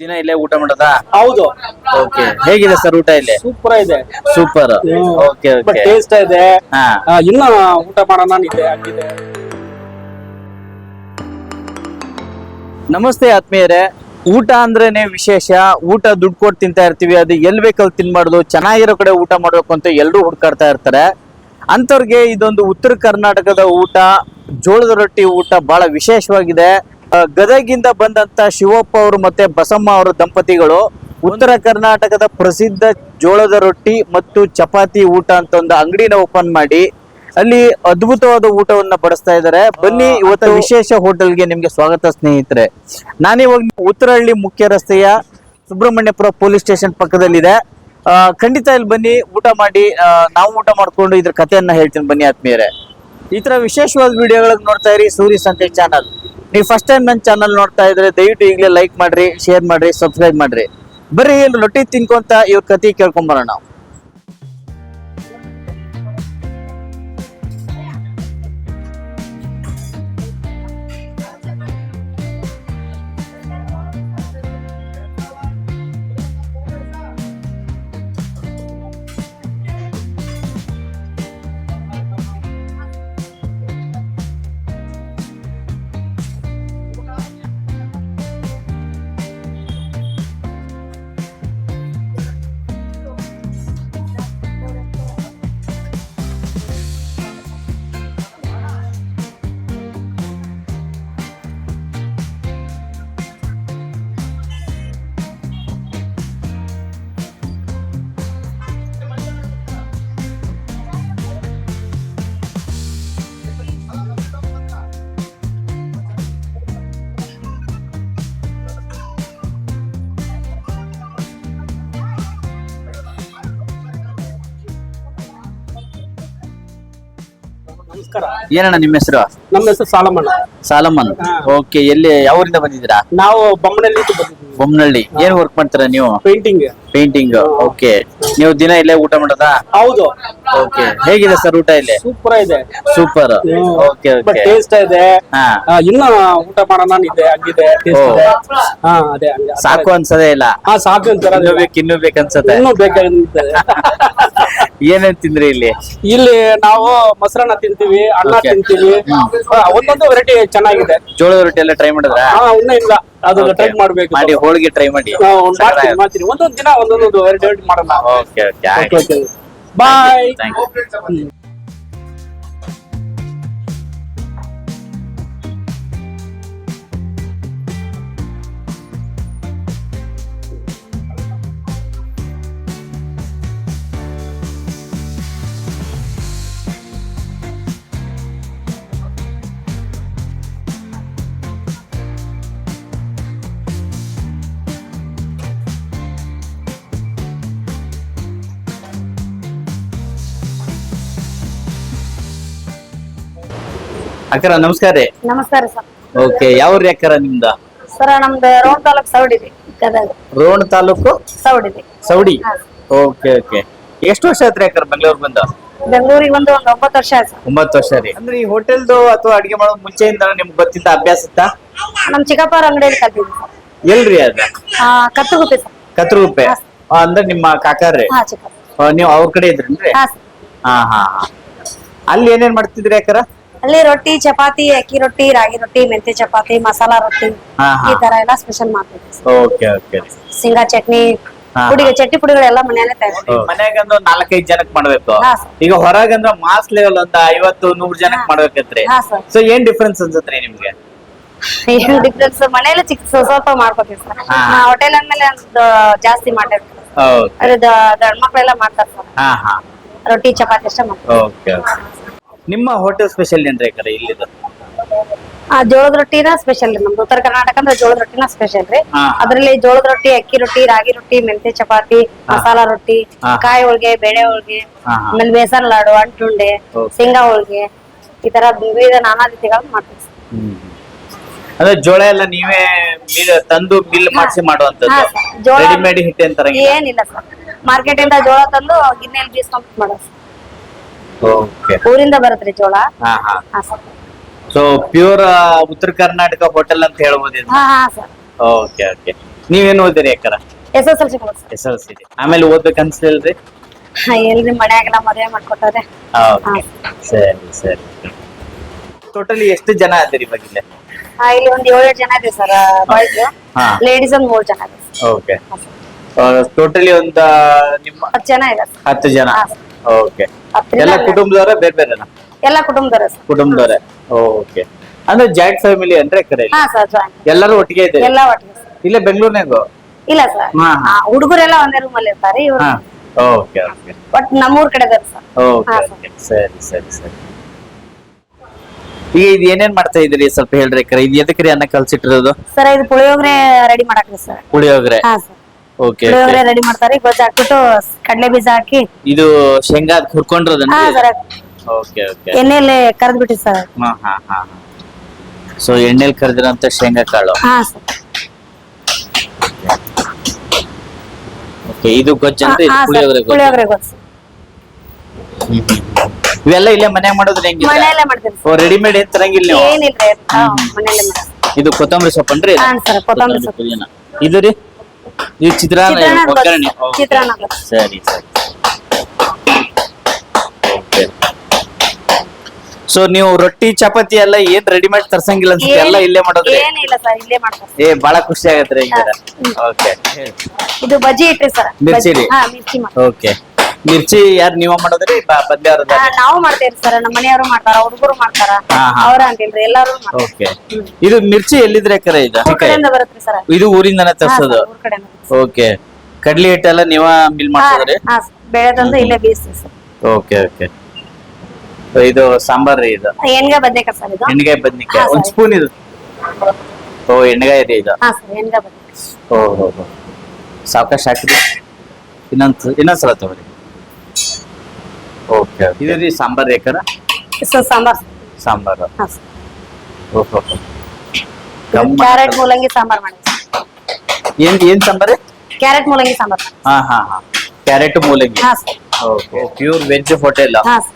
ದಿನ ಇಲ್ಲೇ ಊಟ ಮಾಡೋದಾ? ಹೌದು. ಓಕೆ. ಹೇಗಿದೆ ಸರ್ ಊಟ ಇಲ್ಲಿ? ಸೂಪರ್ ಇದೆ. ಸೂಪರ್. Okay okay. ಟೇಸ್ಟ್ ಇದೆ. ಹಾ. ಆ, ಇನ್ನ ಊಟ ಮಾಡೋಣ ಇದೆ ನಮಸ್ತೆ ಆತ್ಮೀಯರೇ. ಊಟ ಅಂದ್ರೇನೆ ವಿಶೇಷ. ಊಟ ದುಡ್ಡು ಕೊಟ್ಟು ತಿಂತಾ ಇರ್ತೀವಿ. ಅದು ಎಲ್ ಬೇಕಲ್ಲಿ ತಿನ್ಬಾರ್ದು. ಚೆನ್ನಾಗಿರೋ ಕಡೆ ಊಟ ಮಾಡ್ಬೇಕು ಅಂತ ಎಲ್ಲರೂ ಹುಡ್ಕಾಡ್ತಾ ಇರ್ತಾರೆ. ಅಂಥವ್ರಿಗೆ ಇದೊಂದು ಉತ್ತರ ಕರ್ನಾಟಕದ ಊಟ ಜೋಳದ ರೊಟ್ಟಿ ಊಟ ಬಹಳ ವಿಶೇಷವಾಗಿದೆ. ಗದಗಿಂದ ಬಂದಂತ ಶಿವಪ್ಪ ಅವರು ಮತ್ತೆ ಬಸಮ್ಮ ಅವರ ದಂಪತಿಗಳು ಉತ್ತರ ಕರ್ನಾಟಕದ ಪ್ರಸಿದ್ಧ ಜೋಳದ ರೊಟ್ಟಿ ಮತ್ತು ಚಪಾತಿ ಊಟ ಅಂತ ಒಂದು ಅಂಗಡಿನ ಓಪನ್ ಮಾಡಿ ಅಲ್ಲಿ ಅದ್ಭುತವಾದ ಊಟವನ್ನ ಬಡಿಸ್ತಾ ಇದ್ದಾರೆ. ಬನ್ನಿ ಇವತ್ತು ವಿಶೇಷ ಹೋಟೆಲ್ಗೆ ನಿಮ್ಗೆ ಸ್ವಾಗತ ಸ್ನೇಹಿತರೆ. ನಾನಿವಾಗ ಉತ್ತರಹಳ್ಳಿ ಮುಖ್ಯ ರಸ್ತೆಯ ಸುಬ್ರಹ್ಮಣ್ಯಪುರ ಪೊಲೀಸ್ ಸ್ಟೇಷನ್ ಪಕ್ಕದಲ್ಲಿದೆ. ಖಂಡಿತ ಇಲ್ಲಿ ಬನ್ನಿ ಊಟ ಮಾಡಿ ನಾವು ಊಟ ಮಾಡ್ಕೊಂಡು ಇದ್ರ ಕಥೆಯನ್ನ ಹೇಳ್ತೀನಿ ಬನ್ನಿ ಆತ್ಮೀಯರೇ. ಈ ತರ ವಿಶೇಷವಾದ ವಿಡಿಯೋಗಳನ್ನ ನೋಡ್ತಾ ಇರಿ ಸೂರಿ ಸಂತೆ ಚಾನಲ್ ನೀವು ಫಸ್ಟ್ ಟೈಮ್ ನನ್ನ ಚಾನಲ್ ನೋಡ್ತಾ ಇದ್ರೆ ದಯವಿಟ್ಟು ಈಗಲೇ ಲೈಕ್ ಮಾಡ್ರಿ ಶೇರ್ ಮಾಡ್ರಿ ಸಬ್ಸ್ಕ್ರೈಬ್ ಮಾಡ್ರಿ. ಬರೀ ರೊಟ್ಟಿ ತಿನ್ಕೊಂತ ಇವ್ರ ಕತಿ ಕೇಳ್ಕೊಂಬರೋಣ ಏನಣ್ಣ ನಿಮ್ಮ ಹೆಸರು? ನಮ್ಮ ಹೆಸರು ಸಾಲಮಣ್ಣ ಸಾಲಮನ್ ಓಕೆ ಎಲ್ಲಿ ಯಾವ ಊರಿಂದ ಬಂದಿದ್ದೀರಾ? ನಾವು ಬೊಮ್ಮನಹಳ್ಳಿ ಬಂದಿದ್ದೀವಿ. ಬೊಮ್ಮನಹಳ್ಳಿ. ಏನ್ ವರ್ಕ್ ಮಾಡ್ತೀರಾ ನೀವು? ಪೇಂಟಿಂಗ್ ಪೇಂಟಿಂಗ್ ಓಕೆ ನೀವು ದಿನ ಇಲ್ಲೇ ಊಟ ಮಾಡೋದಾ? ಹೌದು. ಓಕೆ ಹೇಗಿದೆ ಸರ್ ಊಟ ಇಲ್ಲಿ? ಸೂಪರ್ ಇದೆ. ಸೂಪರ್. ಓಕೆ ಓಕೆ ಟೇಸ್ಟ್ ಇದೆ. ಇನ್ನ ಊಟ ಮಾಡೋಣ ಇದೆ. ಹಾ ಅದೇ ಸಾಕು ಅನ್ಸದೇ ಇಲ್ಲ. ಹಾ ಸಾಕು ಅಂತಾರ? ಇನ್ನೂ ಬೇಕು ಅನ್ಸತ್ತೆ ಇನ್ನೂ ಬೇಕಾಗಿರ್ತದೆ ಏನೇನ್ ತಿಂದ್ರಿ ಇಲ್ಲಿ? ಇಲ್ಲಿ ನಾವು ಮೊಸರನ್ನ ತಿಂತೀವಿ ಅನ್ನ ತಿಂತೀವಿ. ಒಂದೊಂದು ವೆರೈಟಿ ಚೆನ್ನಾಗಿದೆ. ಜೋಳದ ರೊಟ್ಟಿ ಎಲ್ಲ ಟ್ರೈ ಮಾಡಿದ್ರೆ? ಇನ್ನ ಇಲ್ಲ. ಅದು ಟ್ರೈ ಮಾಡ್ಬೇಕು. ಮಾಡಿ ಹೋಳಿಗೆ ಟ್ರೈ ಮಾಡಿ. ಒಂದೊಂದ್ ದಿನ ಒಂದೊಂದು ವೆರೈಟಿ ಮಾಡೋಣ okay okay bye thank you ಅಕ್ಕರ ನಮಸ್ಕಾರ ರೀ. ನಮಸ್ಕಾರ ಸರ್. ಓಕೆ ಯಾವ ರೀ ಅಕ್ಕರ ನಿಮ್ದ? ಸರ್ ನಮ್ದು ರೋಣ ತಾಲೂಕ್ ಸೌಡಿ ಗದಗ. ರೋಣ ತಾಲೂಕು? ಸೌಡಿದೆ ಸೌಡಿ? Okay okay. ಎಷ್ಟು ವರ್ಷ ಆಯ್ತ್ರಿ ಅಕ್ಕರ ಬೆಂಗಳೂರು ಬಂದ? ಬೆಂಗಳೂರಿಗೆ ಬಂದು ಒಂದ್ ಒಂಬತ್ತು ವರ್ಷ ಆಯ್ತು ಒಂಬತ್ತು ವರ್ಷ ರೀ. ಅಂದ್ರೆ ಈ ಹೋಟೆಲ್ದು ಅಥವಾ ಅಡಿಗೆ ಮಾಡೋ ಮುಂಚೆಯಿಂದ ನಿಮ್ಗೆ ಗೊತ್ತಿದ್ದ ಅಭ್ಯಾಸ ಇತ್ತಾ? ನಮ್ ಚಿಕ್ಕಪ್ಪರ ಅಂಗಡಿಯಲ್ಲಿ ಕಲ್ತಿದ್ವಿ ಸರ್. ಎಲ್ರಿ ಅದ? ಆ, ಕತ್ತಗುಪ್ಪೆ ಸರ್. ಅಂದ್ರೆ ನಿಮ್ಮ ಕಾಕಾರ್ರಿ ಹಾ ಚಿಕ್ಕಪ್ಪ. ಆ, ನೀವು ಅವ್ರ ಕಡೆ ಇದ್ರಿ ಹಾ ಸರ್. ಹಾ ಹಾ ಹಾ. ಅಲ್ಲಿ ಏನೇನ್ ಮಾಡ್ತಿದ್ರಿ ಅಕ್ಕರ? ಅಲ್ಲಿ ರೊಟ್ಟಿ ಚಪಾತಿ ಅಕ್ಕಿ ರೊಟ್ಟಿ ರಾಗಿ ರೊಟ್ಟಿ ಮೆಂತೆ ಚಪಾತಿ ಮಸಾಲಾ ರೊಟ್ಟಿ ಹಾ ಹಾ. ಈ ತರ ಎಲ್ಲ ಸ್ಪೆಷಲ್ ಮಾಡ್ತೀವಿ. Okay okay. ಶೇಂಗಾ ಚಟ್ನಿ ಹಾ. ಪುಡಿಗೆ ಚಟ್ನಿ ಪುಡಿಗಳೆಲ್ಲ ಮನೆಯಲ್ಲೇ ತಯಾರು ಮನ್ಯಾಗ ಒಂದು ನಾಲ್ಕೈದು ಜನಕ್ ಮಾಡ್ಬೇಕು. ಹಾ ಈಗ ಹೊರಗಂದ್ರ ಮಾಸ್ ಲೆವೆಲ್ ಒಂದ್ ಐವತ್ತು ನೂರ್ ಜನಕ್ ಮಾಡ್ಬೇಕತ್ರಿ. ಹಾ ಸೊ ಏನ್ ಡಿಫ್ರೆನ್ಸ್ ಅನ್ಸತ್ರಿ ನಿಮ್ಗೆ? ಏನ್ ಡಿಫ್ರೆನ್ಸ್ ಮನೆಯಲ್ಲೇ ಚಿಕ್ಕ ಸ್ವ- ಸ್ವಲ್ಪ ಮಾಡ್ಕೋತೀವಿ ಸರ್ ಹಾ. ಹೋಟೆಲ್ ಅಂದ್ಮೇಲೆ ಒಂದು ಜಾಸ್ತಿ ಮಾಡಿರ್ತೀವಿ ಓಕೆ. ಅದೇ ದೊಡ್ಡ ಮಕ್ಳೆಲ್ಲ ಮಾಡ್ತಾರೆ ಸರ್ ಹಾ ಹಾ. ರೊಟ್ಟಿ ಚಪಾತಿ ಅಷ್ಟೇ ಮಾಡ್ತೀವಿ ಓಕೆ. ನಿಮ್ಮ ಹೋಟೆಲ್ ಸ್ಪೆಷಲ್ ಏನ್ರಿ ಕಡೆ ಇಲ್ಲಿದು ಆ ಜೋಳದ ರೊಟ್ಟಿನ ಸ್ಪೆಷಲ್ ರೀ ನಮ್ದು ಉತ್ತರ ಕರ್ನಾಟಕ ಅಂದ್ರೆ ಜೋಳದ ರೊಟ್ಟಿನ ಸ್ಪೆಷಲ್ ರೀ ಹಾ. ಅದ್ರಲ್ಲಿ ಜೋಳದ ರೊಟ್ಟಿ ಅಕ್ಕಿ ರೊಟ್ಟಿ ರಾಗಿ ರೊಟ್ಟಿ ಮೆಂತೆ ಚಪಾತಿ ಮಸಾಲಾ ರೊಟ್ಟಿ ಹಾ. ಕಾಯಿ ಹೋಳ್ಗೆ ಬೇಳೆ ಹೋಳ್ಗೆ ಹಾ, ಹಾ. ಆಮೇಲೆ ಬೇಸನ್ ಲಾಡು ಅಂಟುಂಡೆ Okay. ಶೇಂಗಾ ಹೋಳ್ಗೆ ಈ ತರ ವಿವಿಧ ನಾನಾ ರೀತಿಗಳನ್ನ ಮಾಡ್ತೀವಿ sir. ಅಂದ್ರೆ ಜೋಳ ಎಲ್ಲ ನೀವೇ ಮಿಲ್ ತಂದು ಬಿಲ್ ಮಾಡಿಸಿ ಹಾ, ಮಾಡುವಂತದ್ದು ಜೋಳ ರೆಡಿಮೇಡ್ ಏನಿಲ್ಲ ಸರ್ ಮಾರ್ಕೆಟ್ ಇಂದ ಜೋಳ ತಂದು ಗಿನ್ನೆಯಲ್ಲಿ ಬೀಸ್ಕೊಂಡ್ ಮಾಡೋದು sir. ಓಕೆ ಊರಿಂದ ಬರತ್ರಿ ಜೋಳ? ಹಾ ಹಾ. ಹಾ ಸರ್. ಸೊ ಪ್ಯೂರ್ ಉತ್ತರ ಕರ್ನಾಟಕ ಹೋಟೆಲ್ ಅಂತ ಹೇಳ್ಬೋದು ಹಾ ಹಾ ಸರ್. ಓಕೆ ಓಕೆ ನೀವೇನ್ ಓದಿರಿ ಅಕ್ಕರ S S L C S L C ಆಮೇಲೆ ಓದ್ಬೇಕು ಅನ್ಸ್ಲಿಲ್ರಿ ಎಲ್ರಿ ಮನ್ಯಾಗೆಲ್ಲ ಮದುವೆ ಮಾಡ್ಕೊತಾರೆ ಸರಿ. ಸರಿ ಟೋಟಲಿ ಎಷ್ಟು ಜನ ಅದಿರಿ ಬಗ್ಗೆ ಇಲ್ಲಿ? ಹಾ, ಇಲ್ಲಿ ಒಂದ್ ಏಳು ಜನ ಇದೆ ಸರ್. ಬಾಯ್ಸ್ ಹಾ. ಲೇಡೀಸ್ ಒಂದ್ ಮೂರ್ ಜನ ಇದೆ ಓಕೆ ಟೋಟಲಿ ಒಂದ ನಿಮ್ಮ ಹತ್ತು ಜನ ಇದೆ ಸರ್. ಹತ್ತು ಜನ. ಹಾ. ಓಕೆ ಎಲ್ಲ. ಕುಟುಂಬದವರ ಬೇರೆ ಬೇರೆನಾ ಎಲ್ಲ ಕುಟುಂಬದವರ ಕುಟುಂಬದವರೇ. ಓಕೆ ಅಂದ್ರೆ ಜಾಯಿಂಟ್ ಫ್ಯಾಮಿಲಿ ಅಂದ್ರೆ ಕರೆ ಹಾ ಸರ್ ಎಲ್ಲರೂ ಒಟ್ಟಿಗೆ ಇದೆ ಎಲ್ಲ ಒಟ್ಟಿಗೆ sir. ಇಲ್ಲೇ ಬೆಂಗಳೂರಿನಾಗ? ಇಲ್ಲ ಸರ್. ಹಾ. ಹುಡುಗರೆಲ್ಲ ಒಂದೇ ರೂಮ್ ಅಲ್ಲಿ ಇರ್ತಾರೆ ಇವ್ರು ಹಾ. ಓಕೆ ಓಕೆ ಬಟ್ ನಮ್ಮೂರ್ ಕಡೆ ಸರ್. ಓಕೆ ಹಾ, ಓಕೆ ಸರಿ. ಸರಿ ಸರಿ ಈಗ ಇದು ಏನೇನ್ ಮಾಡ್ತಾ ಇದ್ರಿ ಸ್ವಲ್ಪ ಹೇಳ್ರಿ ಕರೆ. ಇದು ಎದಕ್ರಿ ಅನ್ನ ಕಲ್ಸಿಟ್ಟಿರೋದು? ಸರ್ ಇದು ಪುಳಿಯೋಗರೆ ರೆಡಿ ಮಾಡಾಕ್ರಿ ಸರ್. ಪುಳಿಯೋಗರೆ. ಹಾ ಸರ್. ಪುಳಿಯೋಗರೆ ರೆಡಿ ಮಾಡ್ತಾರೆ. ಗೊಜ್ಜು ಹಾಕ್ಬಿಟ್ಟು ಕಡಲೆ ಬೀಜ ಹಾಕಿ. ಇದು ಶೇಂಗಾ ಹುರ್ಕೊಂಡಿರೋದನ್ನ ಹಾ ಸರ್. ಓಕೆ ಓಕೆ ಎಣ್ಣೆಯಲ್ಲಿ ಕರೆದ್ ಬಿಟ್ಟಿ ಸರ್. ಹಾ ಹಾ ಹಾ ಸೊ ಎಣ್ಣೆಲಿ ಕರೆದಿರೋಂತ ಶೇಂಗಾ ಕಾಳು. ಹಾ ಸರ್. ಓಕೆ ಇದು ಗೊಜ್ಜು ಅಂತ ಇದು ಪುಳಿಯೋಗರೆ ಗೊಜ್ಜು. ಪುಳಿಯೋಗರೆ ಗೊಜ್ಜು. ಹ್ಮ್, ಹ್ಮ್. ಇವೆಲ್ಲ ಇಲ್ಲೇ ಮನ್ಯಾಗ ಮಾಡೋದ್ರ ಹೆಂಗಿಲ್ಲ? ಮಾಡ್ತೀವಿ ಓ ರೆಡಿಮೇಡ್ ಏನ್ ತರಂಗಿಲ್ಲ ನೀವು ಏನಿಲ್ರಿ ಹಾ, ಮನೆಯಲ್ಲೇ ಮಾಡ್ತೀವಿ ಇದು ಕೊತ್ತಂಬರಿ ಸೊಪ್ಪನ್ರಿ ಇದು? ಹಾ ಸರ್ ಕೊತ್ತಂಬರಿ ಸೊಪ್ಪು. ಪುದೀನ. ಇದು ರೀ? ಇದು ಚಿತ್ರಾನ್ನ ಒಗ್ಗರಣೆ. ಚಿತ್ರಾನ್ನ. ಸರಿ ಸರಿ. ಸೊ ನೀವು ರೊಟ್ಟಿ ಚಪಾತಿ ಎಲ್ಲ ಏನ್ ರೆಡಿಮೇಡ್ ತರ್ಸಂಗಿಲ್ಲ ಅನ್ಸುತ್ತೆ? ಎಲ್ಲ ಇಲ್ಲೇ ಮಾಡೋದ್ರಿ ಏನಿಲ್ಲ ಸರ್ ಇಲ್ಲೇ ಮಾಡ್ತಾರೆ ಏ ಬಹಳ ಖುಷಿ ಆಗತ್ತೆ ಹಿಂಗಾರ ಓಕೆ ಇದು ಬಜ್ಜಿ ಇಟ್ರಿ ಸರ್. ಮಿರ್ಚಿ ರೀ? ಓಕೆ ಮಿರ್ಚಿ ಯಾರು ನೀವ ಮಾಡೋದ್ರಿ? ಬದ್ಲಾರ ಬದ್ಲಿ ನಾವು ಮಾಡ್ತೇವ್ರಿ ಸರ್ ನಮ್ಮ ಮನೆಯವರು ಮಾಡ್ತಾರ ಹುಡುಗರು ಮಾಡ್ತಾರ ಹಾ, ಹಾ. ಅವ್ರ ಅಂತಿಲ್ರಿ ಎಲ್ಲಾರು ಮಾಡ್ತಾರೆ ಓಕೆ. ಇದು ಮಿರ್ಚಿ ಎಲ್ಲಿದ್ರೆ ಕರೆ ಇದು? ಊರ್ ಕಡೆಯಿಂದ ಬರುತ್ರಿ ಸರ್. ಇದು ಊರಿಂದನೇ ತರ್ಸೋದು? ಊರ್ ಕಡೆಯಿಂದ ಓಕೆ. ಕಡ್ಲಿ ಹಿಟ್ಟೆಲ್ಲ ನೀವ ಮಿಲ್ ಮಾಡ್ಸೋದ್ರಿ? ಹಾ ಸರ್ ಬೆಳೆದಂದು ಇಲ್ಲೇ ಬೀಸ್ತೀವಿ ಸರ್. Okay okay. ಇದು ಸಾಂಬಾರ್ ರೀ ಇದು? ಎಣ್ಗಾಯಿ ಬದ್ನೇಕಾಯಿ ಸರ್ ಇದು? ಎಣ್ಣೆಗಾಯಿ ಬದ್ನಿಕಾಯಿ. ಹಾ, ಒಂದ್ ಸರಿ. ಸ್ಪೂನ್ ಇದು? ಓ ಎಣ್ಣೆಗಾಯಿ ರೀ ಇದು? ಹಾ ಸರ್ ಎಣ್ಗಾಯ್ ಬದ್ನೇಕಾಯಿ. ಓ ಹೋ ಹೋ. ಸಾವಕಾಶ ಹಾಕಿರಿ. ಇನ್ನೊಂದ್ ಇನ್ನೊಂದ್ಸಲ ತಗೋರಿ. ಓಕೆ ಇದು ರೀ ಸಾಂಬಾರ್ ಏಕರ ಸರ್ ಸಾಂಬಾರ್. ಸಾಂಬಾರು. ಹಾ. ಸರ್ ಓ ಹೋ ಹೋ ಕ್ಯಾರೆಟ್ ಮೂಲಂಗಿ ಸಾಂಬಾರ್ ಮಾಡಿ. ಏನ್ ಏನ್ ಸಾಂಬಾರ್? ಕ್ಯಾರೆಟ್ ಮೂಲಂಗಿ ಸಾಂಬಾರ್ ಹಾ ಹಾ ಹಾ. ಕ್ಯಾರೆಟ್ ಮೂಲಂಗಿ. ಹಾ sir. Okay pure veg hotel ಹಾ ಸರ್.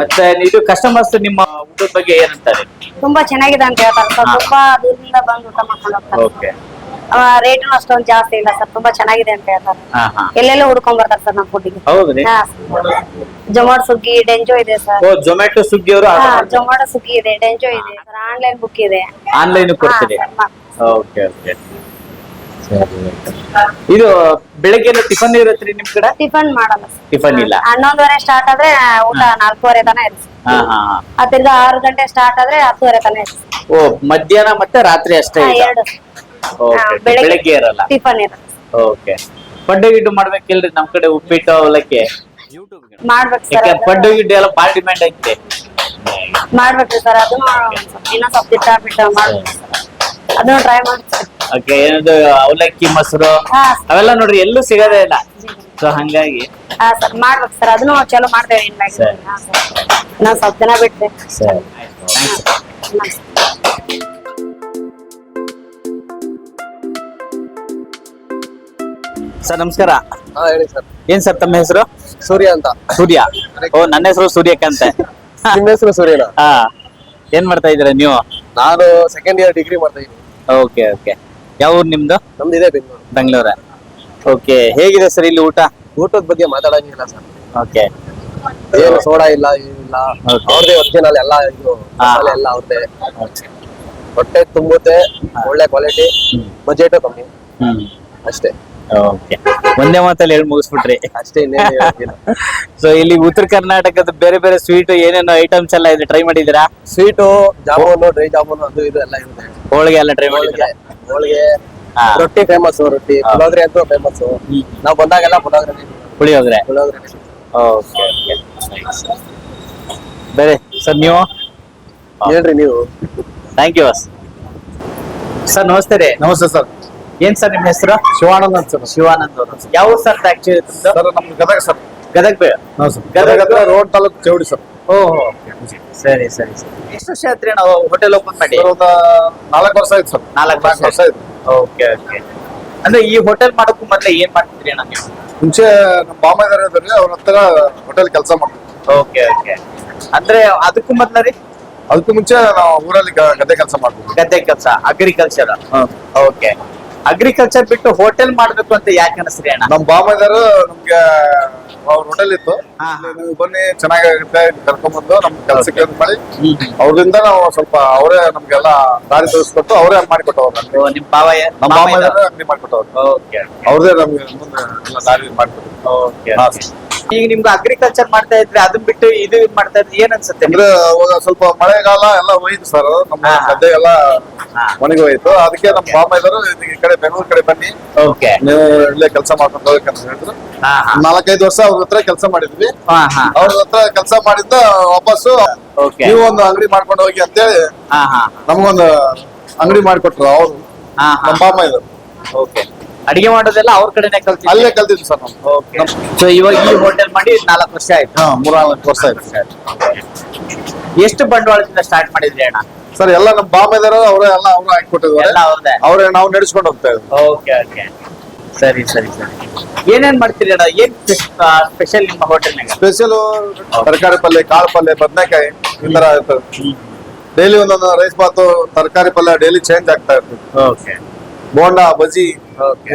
ಮತ್ತೆ ಇದು ಕಸ್ಟಮರ್ಸ್ ನಿಮ್ಮ ಊಟದ ಬಗ್ಗೆ ಏನಂತಾರೆ ತುಂಬಾ ಚೆನ್ನಾಗಿದೆ ಅಂತ ಹೇಳ್ತಾರೆ. ಸರ್. ತುಂಬಾ ದೂರದಿಂದ ಬಂದು ಊಟ ಮಾಡ್ಕೊಂಡು ಹೋಗ್ತಾರೆ. ಓಕೆ ರೇಟು ಅಷ್ಟೊಂದು ಜಾಸ್ತಿ ಇಲ್ಲ ಸರ್ ತುಂಬಾ ಚೆನ್ನಾಗಿದೆ ಅಂತ ಹೇಳ್ತಾರೆ. ಹಾ ಹಾ. ಎಲ್ಲೆಲ್ಲೋ ಹುಡ್ಕೊಂಡ್ ಬರ್ತಾರೆ ಸರ್ ನಮ್ಮ ಫುಡ್ಗೆ ಹೌದ್ರಿ ಸುಗ್ಗಿ ಜೊಮಾಟೊ ಡೆಂಜೋ ಇದೆ ಸರ್. ಓ ಜೊಮ್ಯಾಟೊ ಸುಗ್ಗಿ ಅವರು ಹಾ ಜೊಮಾಟೊ ಸ್ವಿಗ್ಗಿ ಇದೆ ಡೆಂಜೋ ಇದೆ ಸರ್ ಆನ್ಲೈನ್ ಬುಕ್ ಇದೆ. ಆನ್ಲೈನ್ ಕೊಡ್ತೀರಿ? ಮಾ- ಓಕೆ ಓಕೆ ಇದು ಬೆಳಗ್ಗೆ ಟಿಫನ್ ಇರತ್ರಿ ನಿಮ್ ಕಡೆ? ಟಿಫನ್ ಮಾಡಲ್ಲ ಸರ್. ಟಿಫನ್ ಇಲ್ಲ. ಹನ್ನೊಂದುವರೆ ಸ್ಟಾರ್ಟ್ ಆದ್ರೆ ಊಟ ನಾಲ್ಕೂವರೆ ತನ ಇರುತ್ತೆ ಹಾ ಹಾ ಹಾ. ಆ ತಿರ್ಗಾ ಆರು ಗಂಟೆ ಸ್ಟಾರ್ಟ್ ಆದ್ರೆ ಹತ್ತುವರೆ ತನ ಇರುತ್ತೆ ಓ ಮಧ್ಯಾಹ್ನ ಮತ್ತೆ ರಾತ್ರಿ ಅಷ್ಟೇ ಹಾ, ಇದೆ ಎರಡು. ಬೆಳಗ್ಗೆ ಇರಲ್ಲ. ಟಿಫನ್ ಇರಲ್ಲ. ಓಕೆ ಪಡ್ಡು ಗಿಡ್ಡು ಮಾಡ್ಬೇಕಿಲ್ರಿ ನಮ್ ಕಡೆ ಉಪ್ಪಿಟ್ಟು ಅವಲಕ್ಕಿ. ಮಾಡ್ಬೇಕು ಸರ್ ಯಾಕೆ ಪಡ್ಡು ಗಿಡ್ಡು ಎಲ್ಲ ಬಾಳ ಡಿಮ್ಯಾಂಡ್ ಐತೆ. ಮಾಡ್ಬೇಕು ಸರ್ ಅದು. ಇನ್ನೂ ಸ್ವಲ್ಪ ದಿಟ್ಟ ಬಿಟ್ಟು ಮಾಡ್ಬೇಕು ಅದು. ಅದನ್ನು ಟ್ರೈ ಮಾಡ್ತೀವಿ ಓಕೆ ಏನದು ಅವಲಕ್ಕಿ ಮೊಸರು ಹಾ. ಅವೆಲ್ಲ ನೋಡ್ರಿ ಎಲ್ಲೂ ಸಿಗೋದೇ ಇಲ್ಲ. ಸೊ ಹಂಗಾಗಿ. ಹಾ ಸರ್ ಮಾಡ್ಬೇಕು ಸರ್. ಅದನ್ನು ಚಲೋ ಮಾಡ್ತೇವೆ ಇನ್ ಬ್ಯಾಗ್ ಸರಿ. ಹಾ ಸರ್. ಇನ್ನೊಂದ್ ಸ್ವಲ್ಪ ದಿನ ಬಿಟ್ರೆ. ಸರಿ. ಸರ್ ನಮಸ್ಕಾರ. ಹಾ ಹೇಳಿ ಸರ್. ಏನ್ ಸರ್ ತಮ್ಮ ಹೆಸರು? ಸೂರ್ಯ ಅಂತ. ಸೂರ್ಯ. ಓ ನನ್ನ ಹೆಸರು ಸೂರ್ಯಕಂತೆ. ನಿಮ್ಮ ಹೆಸರು ಸೂರ್ಯನ? ಹಾ. ಏನ್ ಮಾಡ್ತಾ ಇದೀರ ನೀವು? ನಾನು ಸೆಕೆಂಡ್ ಇಯರ್ ಡಿಗ್ರಿ ಮಾಡ್ತಾ ಇದ್ದೀನಿ. Okay okay. ಯಾವ ಊರು ನಿಮ್ದು? ನಮ್ದು ಇದೆ ಬೆಂಗಳೂರು. ಬೆಂಗಳೂರ. ಓಕೆ ಹೇಗಿದೆ ಸರ್ ಇಲ್ಲಿ ಊಟ? ಊಟದ ಬಗ್ಗೆ ಮಾತಾಡಂಗಿಲ್ಲ ಸರ್. ಓಕೆ. ಏನು ಸೋಡಾ ಇಲ್ಲ ಏನಿಲ್ಲ. ಅವ್ರದೇ ಒರಿಜಿನಲ್ ಎಲ್ಲ ಇದು. ಮಸಾಲೆ ಎಲ್ಲ ಅವ್ರದೇ ಹೊಟ್ಟೆ ತುಂಬುತ್ತೆ ಒಳ್ಳೆ ಕ್ವಾಲಿಟಿ ಬಜೆಟ್ ಕಮ್ಮಿ. ಹ್ಮ್. ಅಷ್ಟೇ. ಓಕೆ ಒಂದೇ ಮಾತಲ್ಲಿ ಹೇಳಿ ಮುಗಿಸ್ಬಿಟ್ರಿ. ಅಷ್ಟೇ ಸೊ ಇಲ್ಲಿ ಉತ್ತರ ಕರ್ನಾಟಕದ ಬೇರೆ ಬೇರೆ ಸ್ವೀಟ್ ಏನೇನೋ ಐಟಮ್ಸ್ ಎಲ್ಲ ಇದೆ ಟ್ರೈ ಮಾಡಿದೀರಾ ಸ್ವೀಟು ಜಾಮೂನು ಡ್ರೈ ಜಾಮೂನು ಅದು ಇದು ಎಲ್ಲ ಇರುತ್ತೆ. ಹೋಳಿಗೆ ಎಲ್ಲ ಟ್ರೈ ಮಾಡಿದ್ರೆ ಹೋಳಿಗೆ ರೊಟ್ಟಿ ಫೇಮಸ್ ರೊಟ್ಟಿ. ಪುಳೋಗ್ರೆ ಅಂತೂ ಫೇಮಸ್. ನಾವು ಬಂದಾಗೆಲ್ಲ ಪುಳೋಗ್ರೆ ಪುಳಿಯೋಗ್ರೆ? ಓಕೆ ಓಕೆ ಬೇರೆ ಸರ್ ನೀವು? ಹೇಳ್ರಿ ನೀವು. ಥ್ಯಾಂಕ್ ಯು ಸರ್ ನಮಸ್ತೆ ರೀ. ನಮಸ್ತೆ ಸರ್ ಏನ್ ಸರ್ ನಿಮ್ಮ ಹೆಸರು? ಶಿವಾನಂದ್ ಅಂತ ಸರ್. ಶಿವಾನಂದ್ ಅವರು. ಯಾವ ಊರು ಸರ್ ಆಕ್ಚುಲಿ ಸರ್ ನಮ್ದು ಗದಗ ಸರ್. ಗದಗ ಬೇ ಸರ್. ಗದಗ ಹತ್ರ ರೋಡ್ ತಾಲೂಕು ಚೌಡಿ ಸರ್. ಓಹೋ. ಸರಿ ಸರಿ ಸರಿ. ಎಷ್ಟು ವರ್ಷ ಆಯ್ತ್ರಿ ನಾವು ಹೋಟೆಲ್ ಓಪನ್ ಮಾಡಿ? ಸರ್ ಒಂದು ನಾಲ್ಕು ವರ್ಷ ಆಯ್ತು ಸರ್. ನಾಲ್ಕು ವರ್ಷ ವರ್ಷ ಆಯ್ತು. Okay okay. ಅಂದ್ರೆ ಈ ಹೋಟೆಲ್ ಮಾಡೋಕ್ಕೂ ಮೊದ್ಲೇ ಏನ್ ಮಾಡ್ತಿದ್ರಿ ಅಣ್ಣ ನೀವು? ಮುಂಚೆ ನಮ್ಮ ಮಾಮ ಇದಾರೆ ಇದ್ರಿ ಅವ್ರ ಹತ್ರ ಹೋಟೆಲ್ ಕೆಲಸ ಮಾಡ್ತೀವಿ ಓಕೆ ಓಕೆ. ಅಂದ್ರೆ ಅದಕ್ಕೂ ಮೊದ್ಲ ರೀ? ಅದಕ್ಕೂ ಮುಂಚೆ ನಾವು ಊರಲ್ಲಿ ಗ- ಗದ್ದೆ ಕೆಲಸ ಮಾಡ್ತೀವಿ ಗದ್ದೆ ಕೆಲಸ ಅಗ್ರಿಕಲ್ಚರ್ ಓಕೆ. ಅಗ್ರಿಕಲ್ಚರ್ ಬಿಟ್ಟು ಹೋಟೆಲ್ ಮಾಡ್ಬೇಕು ಅಂತ ಯಾಕೆ ಅನಿಸ್ರಿ ಅಣ್ಣ? ನಮ್ ಬಾಮದಾರು ನಮ್ಗೆ ಅವ್ರ ಹೋಟೆಲ್ ಇತ್ತು. ಹಾ. ನೀವು ಬನ್ನಿ ಚೆನ್ನಾಗಾಗುತ್ತೆ ಕರ್ಕೊಂಡ್ಬಂದು ನಮ್ ಕೆಲಸಕ್ಕೆ ಮಾಡಿ. ಅವ್ರಿಂದ ನಾವು ಸ್ವಲ್ಪ ಅವರೇ ನಮ್ಗೆಲ್ಲ ದಾರಿ ತೋರಿಸ್ಕೊಟ್ಟು ಅವರೇ ಮಾಡಿಕೊಟ್ಟವ್ರು ಓ, ನಿಮ್ ಬಾವ ನಮ್ಮ ಬಾಮದಾರು ಅಂಗಡಿ ಮಾಡಿಕೊಟ್ಟವ್ರು ಓಕೆ ಅವ್ರದೇ ನಮ್ಗೆ ಮುಂದೆ ಎಲ್ಲ ದಾರಿ ಮಾಡ್ಕೊಟ್ಟು ಓಕೆ ಹಾ. ಈಗ ನಿಮ್ಗೆ ಅಗ್ರಿಕಲ್ಚರ್ ಮಾಡ್ತಾ ಇದ್ರೆ ಅದನ್ನ ಬಿಟ್ಟು ಇದು ಇದ್ ಮಾಡ್ತಾ ಇದ್ರೆ ಏನ್ ಅನ್ಸುತ್ತೆ ಅಂದ್ರೆ ಅವಾಗ ಸ್ವಲ್ಪ ಮಳೆಗಾಲ ಎಲ್ಲ ಹೋಯ್ತು ಸರ್ ನಮ್ಮ. ಗದ್ದೆ ಎಲ್ಲ. ಒಣಗಿ ಹೋಯ್ತು. ಅದಕ್ಕೆ ನಮ್ಮ ಬಾಮೈದರು ಈ ಕಡೆ ಬೆಂಗಳೂರು ಕಡೆ ಬನ್ನಿ. ಓಕೆ ನೀವು ಇಲ್ಲೇ ಕೆಲಸ ಮಾಡ್ಕೊಂಡು ಹೋಗ್ಬೇಕಂತ ಹೇಳಿದ್ರು. ನಾಲ್ಕೈದು ವರ್ಷ ಅವ್ರ ಹತ್ರ ಕೆಲಸ ಮಾಡಿದ್ವಿ. ಅವ್ರ ಹತ್ರ ಕೆಲಸ ಮಾಡಿದ್ದ ವಾಪಸ್ಸು ನೀವು ಒಂದು ಅಂಗಡಿ ಮಾಡ್ಕೊಂಡು ಹೋಗಿ ಅಂತೇಳಿ ಹಾ ಹಾ. ನಮ್ಗೊಂದು ಅಂಗಡಿ ಮಾಡ್ಕೊಟ್ರು ಅವರು. ನಮ್ಮ ಬಾಮ ಇದ್ರು. ಓಕೆ ಅಡಿಗೆ ಮಾಡೋದೆಲ್ಲ ಅವ್ರ ಕಡೆನೆ ಕಲ್ತಿದ್ದೆ ಅಲ್ಲೇ ಕಲ್ತಿದ್ವಿ ಸರ್ ನಾವು. ಓಕೆ ಸೊ ಇವಾಗ ಈ ಹೋಟೆಲ್ ಮಾಡಿ ನಾಲ್ಕು ವರ್ಷ ಆಯ್ತು. ಹಾ ಮೂರ್ ನಾಲ್ಕು ವರ್ಷ ಆಯ್ತು. ಎಷ್ಟು ಬಂಡವಾಳದಿಂದ ಸ್ಟಾರ್ಟ್ ಮಾಡಿದ್ರಿ ಅಣ್ಣ? ಸರ್ ಎಲ್ಲ ನಮ್ಮ ಬಾಮೈದರು ಅವರೇ ಎಲ್ಲ ಅವ್ರು ಹಾಕಿಕೊಟ್ಟಿದ್ದಾರೆ ಎಲ್ಲ ಅವ್ರೇ ಅವರೇ ನಾವು ನಡೆಸ್ಕೊಂಡು ಹೋಗ್ತಾ ಇದ್ವಿ ಓಕೆ ಓಕೆ ಸರಿ ಸರಿ ಸರಿ. ಏನೇನ್ ಮಾಡ್ತೀರಿ ಅಣ್ಣ? ಏನ್ ಸ್ಪೆಷಲ್ ನಿಮ್ಮ ಹೋಟೆಲ್ನಾಗ ಸ್ಪೆಷಲ್ ತರಕಾರಿ ಪಲ್ಯ ಕಾಳು ಪಲ್ಯ ಬದನೆಕಾಯಿ ಈ ತರ ಇರ್ತದೆ. ಡೈಲಿ ಒಂದೊಂದು ರೈಸ್ ಬಾತು ತರಕಾರಿ ಪಲ್ಯ ಡೈಲಿ ಚೇಂಜ್ ಆಗ್ತಾ ಇರ್ತದೆ. ಓಕೆ ಬೋಂಡಾ ಬಜಿ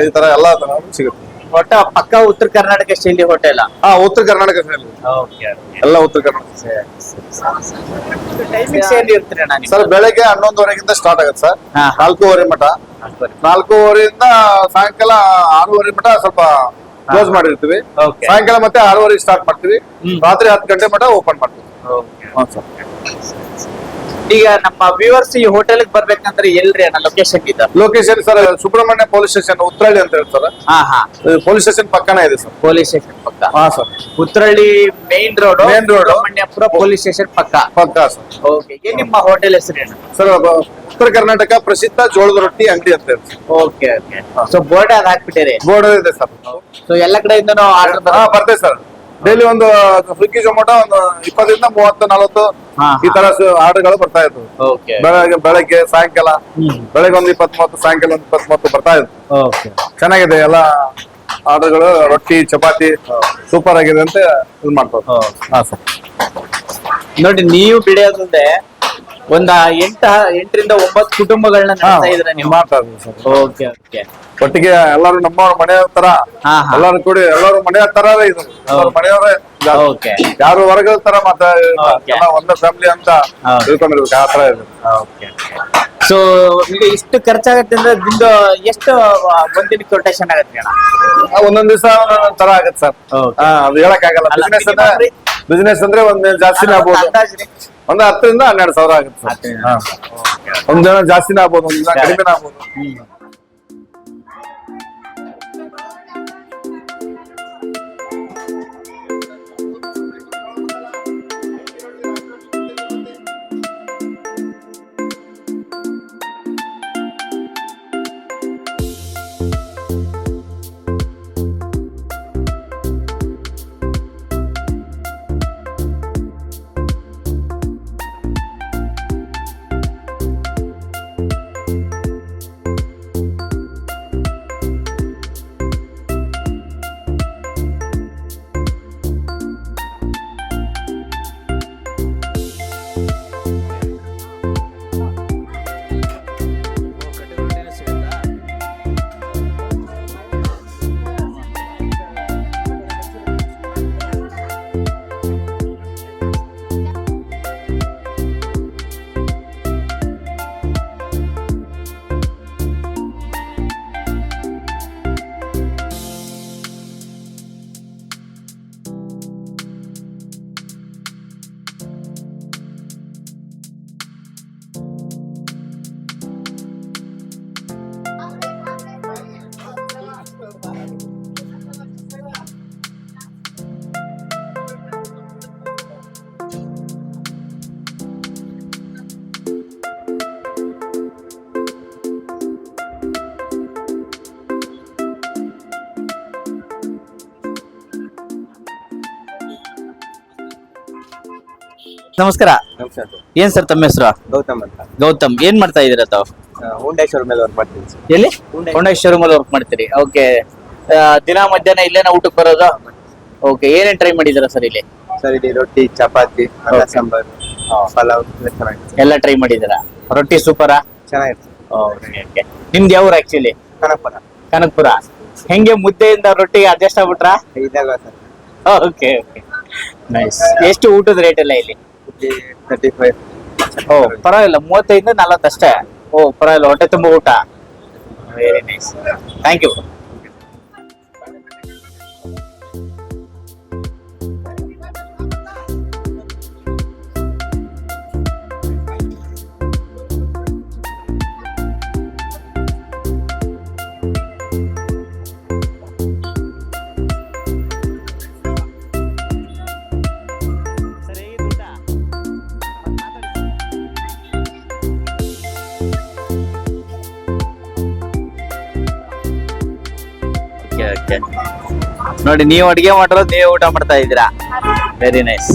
ಈ ತರ ಎಲ್ಲ ಸಿಗುತ್ತೆ. ಒಟ್ಟ ಪಕ್ಕ ಉತ್ತರ ಕರ್ನಾಟಕ ಶೈಲಿ ಹೋಟೆಲ್ ಹಾ ಉತ್ತರ ಕರ್ನಾಟಕ ಶೈಲಿ ಎಲ್ಲ ಉತ್ತರ ಕರ್ನಾಟಕ. ಸರ್ ಬೆಳಗ್ಗೆ ಹನ್ನೊಂದುವರೆಗಿಂತ ಸ್ಟಾರ್ಟ್ ಆಗುತ್ತೆ ಸರ್. ನಾಲ್ಕೂವರೆ ಮಠ. ನಾಲ್ಕೂವರೆಯಿಂದ ಸಾಯಂಕಾಲ ಆರೂವರೆ ಮಠ ಸ್ವಲ್ಪ ಕ್ಲೋಸ್ ಮಾಡಿರ್ತೀವಿ. ಸಾಯಂಕಾಲ ಮತ್ತೆ ಆರೂವರೆ ಸ್ಟಾರ್ಟ್ ಮಾಡ್ತೀವಿ. ರಾತ್ರಿ ಹತ್ತು ಗಂಟೆ ಮಠ ಓಪನ್ ಮಾಡ್ತೀವಿ. ಹಾ ಸರ್. ಈಗ ನಮ್ಮ ವ್ಯೂವರ್ಸ್ ಈ ಹೋಟೆಲ್ ಬರ್ಬೇಕಂದ್ರೆ ಎಲ್ರಿ ಅಣ್ಣ ಲೊಕೇಶನ್ ಇದ್ದ location sir Subrahmanya police station Uttarahalli ಅಂತ ಹೇಳ್ತಾರೆ ಹಾ ಹಾ. ಪೊಲೀಸ್ ಸ್ಟೇಷನ್ ಪಕ್ಕನೇ ಇದೆ ಸರ್. ಪೊಲೀಸ್ ಸ್ಟೇಷನ್ ಪಕ್ಕ. ಹಾ sir. Uttarahalli main road main road Subrahmanyapura police station ಪಕ್ಕ. ಪಕ್ಕ ಸರ್. ಓಕೆ ಏನ್ ನಿಮ್ಮ ಹೋಟೆಲ್ ಹೆಸರು ಏನು ಸರ್ ಉತ್ತರ ಕರ್ನಾಟಕ ಪ್ರಸಿದ್ಧ ಜೋಳದ ರೊಟ್ಟಿ ಅಂಗಡಿ ಅಂತ ಓಕೆ ಓಕೆ ಸೊ ಬೋರ್ಡ್ ಅದ್ ಹಾಕ್ಬಿಟ್ಟಿರಿ. ಬೋರ್ಡ್ ಇದೆ ಸರ್. ಸೊ ಎಲ್ಲ ಕಡೆಯಿಂದನೂ ಆರ್ಡರ್ ಹಾ ಬರ್ತೇವೆ ಸರ್. ಡೈಲಿ ಒಂದು ಸ್ವಿಗ್ಗಿ ಜೊಮೊಟೊ ಒಂದು ಇಪ್ಪತ್ತರಿಂದ ಮೂವತ್ತು ನಲವತ್ತು ಹಾ, ಈ ತರ ಆರ್ಡರ್ಗಳು ಬರ್ತಾ ಇತ್ತು ಓಕೆ ಬೆಳಗ್ಗೆ ಬೆಳಗ್ಗೆ ಸಾಯಂಕಾಲ. ಬೆಳಗ್ಗೆ ಒಂದು ಇಪ್ಪತ್ತ್ ಮೂವತ್ತು ಸಾಯಂಕಾಲ ಒಂದು ಇಪ್ಪತ್ ಮೂವತ್ತು ಬರ್ತಾ ಇತ್ತು ಓಕೆ ಚೆನ್ನಾಗಿದೆ ಎಲ್ಲ ಆರ್ಡರ್ಗಳು ರೊಟ್ಟಿ ಚಪಾತಿ ಸೂಪರ್ ಆಗಿದೆ ಅಂತ ಇದು ಮಾಡ್ತಾರೆ ಹಾ ಸರ್. ನೋಡಿ ನೀವು ಬಿಡೋದಂದ್ರೆ ಒಂದ ಎಂಟ ಎಂಟರಿಂದ ಒಂಬತ್ತು ಕುಟುಂಬಗಳನ್ನ ನಡೆಸ್ತಾ ಇದ್ರ ನೀವು ಮಾಡ್ತಾ ಸರ್ ಓಕೆ ಓಕೆ ಒಟ್ಟಿಗೆ ಎಲ್ಲರೂ ನಮ್ಮವ್ರ ಮನೆ ತರ ಹಾ, ಹಾ. ಎಲ್ಲರೂ ಕೂಡಿ ಎಲ್ಲಾರು ಮನೆಯವ್ರ ತರವೇ ಇದು ಎಲ್ಲರೂ ಮನೆಯವರೇ. ಓಕೆ ಯಾರು ವರ್ಗದ ತರ ಮಾತ್ರ Okay. ಎಲ್ಲ ಒಂದೇ ಫ್ಯಾಮಿಲಿ ಅಂತ ಹೌದು. ತಿಳ್ಕೊಂಡಿರ್ಬೇಕು ಆ ತರ ಇದೆ ಓಕೆ ಸೊ ಈಗ ಇಷ್ಟು ಖರ್ಚಾಗತ್ತೆ ಅಂದ್ರೆ ದಿಂದು ಎಷ್ಟು ಒಂದಿನ ರೊಟೇಷನ್ ಆಗತ್ತೆ ಅಣ್ಣ ಆ, ಒಂದೊಂದ್ ದಿವಸ ಒಂದೊಂದ್ ತರ ಆಗತ್ತೆ ಸರ್ Okay. ಹಾ ಅದು ಹೇಳಕ್ ಆಗಲ್ಲ ಅಲ್ಲ, ಬಿಸ್ನೆಸ್ minimum ಅಂದ್ರೆ ರೀ. ಬಿಸ್ನೆಸ್ ಅಂದ್ರೆ ಒಂದ್ ಜಾಸ್ತಿನೇ ಆಗ್ಬೋದು. ಒಂದ್ ಹತ್ತರಿಂದ ಹನ್ನೆರಡು ಸಾವಿರ ಆಗುತ್ತೆ ಸರ್. ಒಂದ್ ಜನ ಜಾಸ್ತಿನೇ ಆಗ್ಬೋದು ಒಂದ್ ಜನ ಕಡಿಮೆನೇ ಆಗ್ಬೋದು. ನಮಸ್ಕಾರ. ಏನ್ ಸರ್ ತಮ್ಮ ಹೆಸರು? ಗೌತಮ್ ಅಂತ. ಗೌತಮ್. ಏನ್ ಮಾಡ್ತಾ ಇದೀರ ತಾವು? ಶೋರೂಮ್ ಮೇಲೆ ವರ್ಕ್ ಮಾಡ್ತೀನಿ ಸರ್. ಎಲ್ಲಿ? ಹುಂಡೈ ಶೋರೂಮ್ ಅಲ್ಲಿ ವರ್ಕ್ ಮಾಡ್ತೀರಿ. ಓಕೆ ದಿನ ಮಧ್ಯಾಹ್ನ ಇಲ್ಲೇನ ಊಟಕ್ಕೆ ಬರೋದು? ಓಕೆ ಏನೇನ್ ಟ್ರೈ ಮಾಡಿದೀರಾ ಸರ್ ಇಲ್ಲಿ? ಸರ್ ಇಲ್ಲಿ ರೊಟ್ಟಿ ಚಪಾತಿ ಅನ್ನ ಸಾಂಬಾರು ಪಲಾವ್ ಎಲ್ಲ ಚೆನ್ನಾಗಿದೆ ಎಲ್ಲ ಟ್ರೈ ಮಾಡಿದೀರಾ ರೊಟ್ಟಿ ಸೂಪರ? ಚೆನ್ನಾಗಿರುತ್ತೆ ಓಕೆ ನಿಮ್ದು ಯಾವ ಆಕ್ಚುಲಿ ಕನಕಪುರ. ಕನಕಪುರ. ಹೆಂಗೆ ಮುದ್ದೆಯಿಂದ ರೊಟ್ಟಿಗೆ ಅಡ್ಜಸ್ಟ್ ಆಗ್ಬಿಟ್ರಾ? ಇದಾಗ ಸರ್? ಓಕೆ ಓಕೆ ನೈಸ್ ಎಷ್ಟು ಊಟದ ರೇಟ್ ಎಲ್ಲ ಇಲ್ಲಿ? ತರ್ಟಿ ಫೈವ್ ಓ, ಪರವಾಗಿಲ್ಲ ಮೂವತ್ತೈದು ನಲವತ್ತು ಅಷ್ಟೇ ಓ, ಪರವಾಗಿಲ್ಲ, ಹೊಟ್ಟೆ ತುಂಬ ಊಟ. ವೆರಿ ನೈಸ್ ಥ್ಯಾಂಕ್ ಯು ನೋಡಿ ನೀವು ಅಡಿಗೆ ಮಾಡಿರೋದು ನೀವು ಊಟ ಮಾಡ್ತಾ ಇದ್ದೀರಾ? ವೆರಿ ನೈಸ್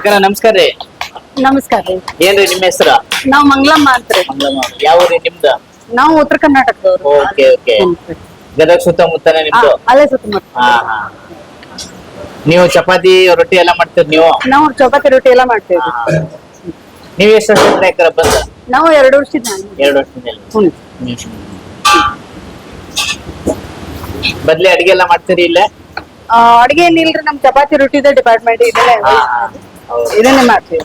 ಅಕ್ಕನ ನಮಸ್ಕಾರ ರೀ. ನಮಸ್ಕಾರ ರೀ. ಏನ್ರಿ ನಿಮ್ಮ ಹೆಸರು? ನಾವ್ ಮಂಗ್ಲಮ್ಮ ಅಂತ್ರಿ ಯಾವ ರೀ ನಿಮ್ದ? ನಾವು ಉತ್ತರ ಕರ್ನಾಟಕದವ್ರು. Okay okay. ಗದಗ ಸುತ್ತಮುತ್ತನೇ ನಿಮ್ದು? ಅಲ್ಲೇ ಸುತ್ತಮುತ್ತ. ಹಾ ಹಾ. ನೀವು ಚಪಾತಿ ರೊಟ್ಟಿ ಎಲ್ಲ ಮಾಡ್ತೀರಿ ನೀವು? ನಾವು ಚಪಾತಿ ರೊಟ್ಟಿ ಎಲ್ಲ ಮಾಡ್ತೀವಿ ನೀವು ಎಷ್ಟು ವರ್ಷ ಯಾಕರ ಬಂದ? ನಾವು ಎರಡು ವರ್ಷದ ನಾನು ಎರಡು ವರ್ಷದಲ್ಲಿ ಹ್ಞೂ ಬದ್ಲಿ ಅಡಿಗೆ ಎಲ್ಲ ಮಾಡ್ತೀರಿ ಇಲ್ಲೇ? ಅಡಿಗೆ ಅಡ್ಗೆ ಏನಿಲ್ರಿ ನಮ್ ಚಪಾತಿ ರೊಟ್ಟಿದ ಡಿಪಾರ್ಟ್ಮೆಂಟ್ ಇದೆಲ್ಲ. ಇದನ್ನೇ ಮಾಡ್ತೀವಿ.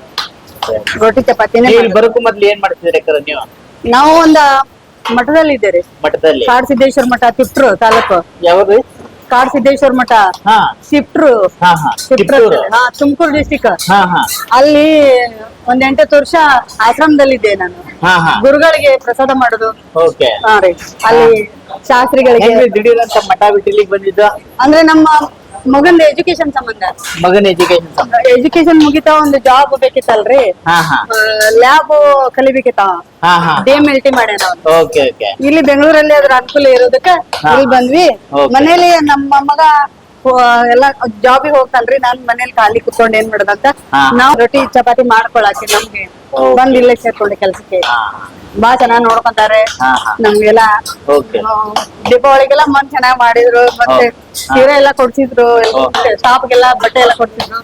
ರೊಟ್ಟಿ ಚಪಾತಿನೇ ಇಲ್ಲಿ ಮಾಡ್ತೀವಿ. ಬರೋಕು ಮೊದ್ಲು ಏನ್ ಮಾಡ್ತಿದ್ರಿ ನೀವು? ನಾವು ಒಂದ ಮಠದಲ್ಲಿ ಇದ್ದೇವೆ. ಮಠದಲ್ಲಿ? ಕಾಡ್ ಸಿದ್ದೇಶ್ವರ ಮಠ ತಿಪ್ಟ್ರು ತಾಲೂಕು. ಯಾವ್ದು? ಕಾಡ್ ಸಿದ್ದೇಶ್ವರ ಮಠ ಹಾ. ಸಿಪ್ಟ್ರು ಹಾ ಹಾ. ತಿಪ್ಟ್ರು ಹಾ ತುಮಕೂರು ಡಿಸ್ಟಿಕ್ ಹಾ ಹಾ. ಅಲ್ಲಿ ಒಂದ್ ಎಂಟತ್ತು ವರ್ಷ ಆಶ್ರಮದಲ್ಲಿದ್ದೆ ನಾನು. ಹಾ ಹಾ. ಗುರುಗಳಿಗೆ ಪ್ರಸಾದ ಮಾಡುದು. ಓಕೆ. ಹಾ ರೀ. ಅಲ್ಲಿ ಶಾಸ್ತ್ರಿಗಳಿಗೆ ದಿಢೀರ್ ಅಂತ ಮಠ ಬಿಟ್ಟು ಇಲ್ಲಿಗೆ ಬಂದಿದ್ದು? ಅಂದ್ರೆ ನಮ್ಮ ಮಗಂದ ಎಜುಕೇಶನ್ ಸಂಬಂಧ? ಮಗನ ಎಜುಕೇಶನ್ ಎಜುಕೇಶನ್ ಮುಗಿತಾ ಒಂದು ಜಾಬ್ ಬೇಕಿತ್ತಲ್ರಿ? ಹಾ ಹಾ. ಲ್ಯಾಬ್ ಕಲಿಬೇಕಿತ್ತ? ಹಾ ಹಾ. ಡಿ ಎಂ ಎಲ್ ಟಿ ಮಾಡ್ಯಾನ ಅವ್ನು. Okay okay. ಇಲ್ಲಿ ಬೆಂಗಳೂರಲ್ಲಿ ಅದ್ರ ಅನುಕೂಲ ಇರೋದಕ್ಕ. ಇಲ್ಲಿ ಬಂದ್ವಿ. ಮನೇಲಿ ನಮ್ಮ ಮಗ ಎಲ್ಲ ಜಾಬಿಗೆ ಹೋಗ್ತಲ್ರಿ ನಾನ್ ಮನೇಲಿ ಖಾಲಿ ಕುತ್ಕೊಂಡ್ ಏನ್ ಮಾಡೋದಂತ. ನಾವ್ ರೊಟ್ಟಿ ಚಪಾತಿ ಮಾಡ್ಕೊಳಕ್ಕೆ ನಮ್ಗೆ. ಬಂದ್ ಇಲ್ಲೇ ಸೇರ್ಕೊಂಡೆ ಕೆಲ್ಸಕ್ಕೆ ಬಾ ಚೆನ್ನಾಗ್ ನೋಡ್ಕೊಂತಾರೆ. ನಮ್ಗೆಲ್ಲ ದೀಪಾವಳಿಗೆಲ್ಲ ಮನ್ ಚೆನ್ನಾಗ್ ಮಾಡಿದ್ರು ಮತ್ತೆ. ಸೀರೆ ಎಲ್ಲ ಕೊಡ್ಸಿದ್ರು. ಸ್ಟಾಫ್ಗೆಲ್ಲ ಬಟ್ಟೆ ಎಲ್ಲ ಕೊಡ್ಸಿದ್ರು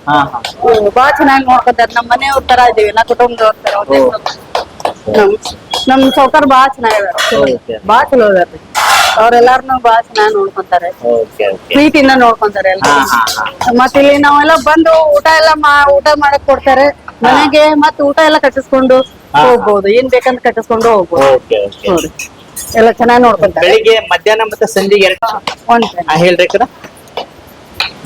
ಬಾ ಚೆನ್ನಾಗಿ ನೋಡ್ಕೊತಾರೆ ನಮ್ಮ ಮನೆಯವ್ರ ತರ ಇದೀವಿ ಎಲ್ಲ ಕುಟುಂಬದವ್ರ ತರ. ನಮ್ ನಮ್ ಸೌಕರ್ ಬಾ ಚೆನ್ನಾಗಿದಾರೆ. ಬಾಳ ಚಲೋ ಇದಾರೆ ಅವ್ರೆಲ್ಲಾರ್ನು ಬಾ ಚೆನ್ನಾಗಿ ನೋಡ್ಕೊಂತಾರೆ. ಪ್ರೀತಿಯಿಂದ ನೋಡ್ಕೊಂತಾರೆ ಎಲ್ಲ ಹಾ, ಮತ್ ಇಲ್ಲಿ ನಾವೆಲ್ಲ ಬಂದು ಊಟ ಎಲ್ಲ ಮಾ ಊಟ ಮಾಡಕ್ ಕೊಡ್ತಾರೆ. ಮನೆಗೆ ಮತ್ ಊಟ ಎಲ್ಲ ಕಟ್ಟಿಸ್ಕೊಂಡು ಹೋಗ್ಬಹುದು ಹೋಗ್ಬೋದು. ಏನ್ ಬೇಕಂತ ಕಟ್ಟಿಸ್ಕೊಂಡು ಹೋಗ್ಬೋದು. ಎಲ್ಲ ಚೆನ್ನಾಗಿ ನೋಡ್ಕೊಂತಾರೆ. ಬೆಳಿಗ್ಗೆ ಮಧ್ಯಾಹ್ನ ಮತ್ತೆ ಸಂಜೆಗೆ ಹೇಳ್ರಿ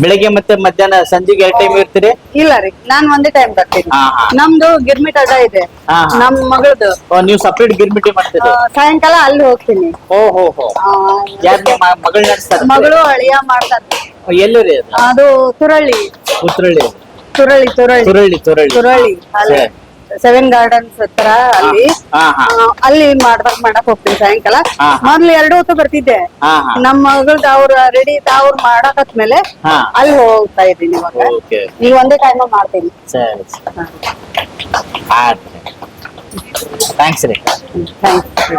ಬೆಳಿಗ್ಗೆ ಮತ್ತೆ ಮಧ್ಯಾಹ್ನ ಸಂಜೆಗೆ ಎರಡ್ ಟೈಮ್ ಇರ್ತೀರಿ? ಇಲ್ಲ ರೀ ನಾನ್ ಒಂದೇ ಟೈಮ್ ಬರ್ತೀನಿ. ಹಾ, ಹಾ. ನಮ್ದು ಗಿರ್ಮಿಟ್ ಅಡ್ಡ ಇದೆ ಹಾ, ಹಾ. ನಮ್ ಮಗಳದು ಓ ನೀವು ಸಪ್ರೇಟ್ ಗಿರ್ಮಿಟಿ ಮಾಡ್ತೀರಿ ಸಾಯಂಕಾಲ ಅಲ್ಲಿ ಹೋಗ್ತೀನಿ. ಓ ಹೋ ಹೋ. ಆ, ಯಾರು ನಿಮ್ಮ ಮಗಳು ನಡೆಸ್ತಾರ ಮಗಳು ಅಳಿಯ ಮಾಡ್ತಾರೆ ಎಲ್ಲರಿ ಅದು? ಅದು ತುರಳಿ ತುರಳಿ. ತುರಳಿ ತುರಳಿ. ತುರಳಿ ಅಲ್ಲಿ. ಸರಿ, ಸೆವೆನ್ ಗಾರ್ಡನ್ಸ್ ಹತ್ರ ಅಲ್ಲಿ. ಅಲ್ಲಿ ಮಾಡ್ದಾಗ ಮಾಡಕ್ ಹೋಗ್ತೀನಿ ಸಾಯಂಕಾಲ. ಮೊದ್ಲು ಎರಡು ಹೊತ್ತು ಬರ್ತಿದ್ದೆ. ನಮ್ಮ ಮಗಳ್ದ ಅವ್ರ ರೆಡಿ ಅವ್ರು ಮಾಡಕ್ ಮೇಲೆ ಅಲ್ಲಿ ಹೋಗ್ತಾ ಇದ್ದೀನಿ ಇವಾಗ. ಈಗ ಒಂದೇ ಟೈಮ್ ಮಾಡ್ತೀನಿ. ಸರಿ ಸರಿ. ಹಾ. ಥ್ಯಾಂಕ್ಸ್ ರೀ. ಥ್ಯಾಂಕ್ಸ್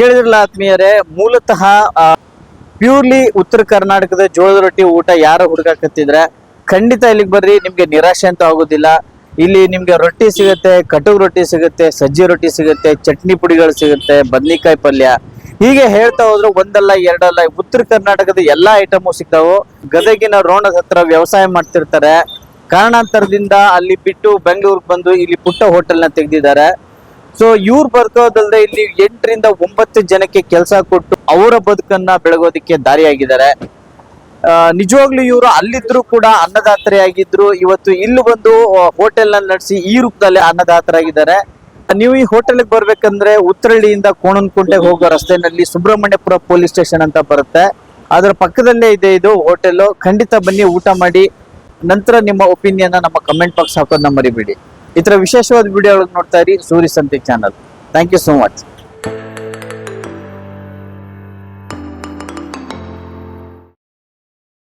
ಕೇಳಿದ್ರಲ್ಲ ಆತ್ಮೀಯರೇ, ಮೂಲತಃ ಪ್ಯೂರ್ಲಿ ಉತ್ತರ ಕರ್ನಾಟಕದ ಜೋಳದ ರೊಟ್ಟಿ ಊಟ ಯಾರು ಹುಡುಕಾಕತ್ತಿದ್ರೆ ಖಂಡಿತ ಇಲ್ಲಿಗೆ ಬರ್ರಿ, ನಿಮ್ಗೆ ನಿರಾಶೆ ಅಂತ ಆಗೋದಿಲ್ಲ. ಇಲ್ಲಿ ನಿಮ್ಗೆ ರೊಟ್ಟಿ ಸಿಗುತ್ತೆ ಕಟುಗ್ ರೊಟ್ಟಿ ಸಿಗುತ್ತೆ, ಸಜ್ಜಿ ರೊಟ್ಟಿ ಸಿಗುತ್ತೆ, ಚಟ್ನಿ ಪುಡಿಗಳು ಸಿಗುತ್ತೆ, ಬದ್ನಿಕಾಯಿ ಪಲ್ಯ. ಹೀಗೆ ಹೇಳ್ತಾ ಹೋದ್ರೆ ಒಂದಲ್ಲ, ಎರಡಲ್ಲ, ಉತ್ತರ ಕರ್ನಾಟಕದ ಎಲ್ಲಾ ಐಟಮು ಸಿಗ್ತಾವು. ಗದಗಿನ ರೋಣದ ಹತ್ರ ವ್ಯವಸಾಯ ಮಾಡ್ತಿರ್ತಾರೆ. ಕಾರಣಾಂತರದಿಂದ ಅಲ್ಲಿ ಬಿಟ್ಟು ಬೆಂಗಳೂರಿಗೆ ಬಂದು ಇಲ್ಲಿ ಪುಟ್ಟ ಹೋಟೆಲ್ನ ತೆಗೆದಿದ್ದಾರೆ. ಸೊ ಇವ್ರು ಬದುಕೋದಲ್ದೆ ಇಲ್ಲಿ ಎಂಟರಿಂದ ಒಂಬತ್ತು ಜನಕ್ಕೆ ಕೆಲಸ ಕೊಟ್ಟು ಅವರ ಬದುಕನ್ನ ಬೆಳಗೋದಕ್ಕೆ ದಾರಿಯಾಗಿದ್ದಾರೆ. ನಿಜವಾಗ್ಲೂ ಇವರು ಅಲ್ಲಿದ್ರು ಕೂಡ ಅನ್ನದಾತರಿಯಾಗಿದ್ರು. ಇವತ್ತು ಇಲ್ಲಿ ಬಂದು ಹೋಟೆಲ್ ನಡೆಸಿ ಈ ರೂಪದಲ್ಲಿ ಅನ್ನದಾತರಾಗಿದ್ದಾರೆ. ನೀವು ಈ ಹೋಟೆಲ್ಗೆ ಬರ್ಬೇಕಂದ್ರೆ ಉತ್ತರಳ್ಳಿಯಿಂದ ಕೋಣನ್ಕುಂಟೆ ಹೋಗೋ ರಸ್ತೆನಲ್ಲಿ ಸುಬ್ರಹ್ಮಣ್ಯಪುರ ಪೊಲೀಸ್ ಸ್ಟೇಷನ್ ಅಂತ ಬರುತ್ತೆ. ಅದರ ಪಕ್ಕದಲ್ಲೇ ಇದೆ ಇದು ಹೋಟೆಲ್ ಖಂಡಿತ ಬನ್ನಿ, ಊಟ ಮಾಡಿ. ನಂತರ ನಿಮ್ಮ ಒಪಿನಿಯನ್ ನಮ್ಮ ಕಮೆಂಟ್ ಬಾಕ್ಸ್ ಹಾಕೋದನ್ನ ಮರಿಬೇಡಿ. ಈ ತರ ವಿಶೇಷವಾದ ವಿಡಿಯೋ ನೋಡ್ತಾ ಇರಿ Suri Santhe channel thank you so much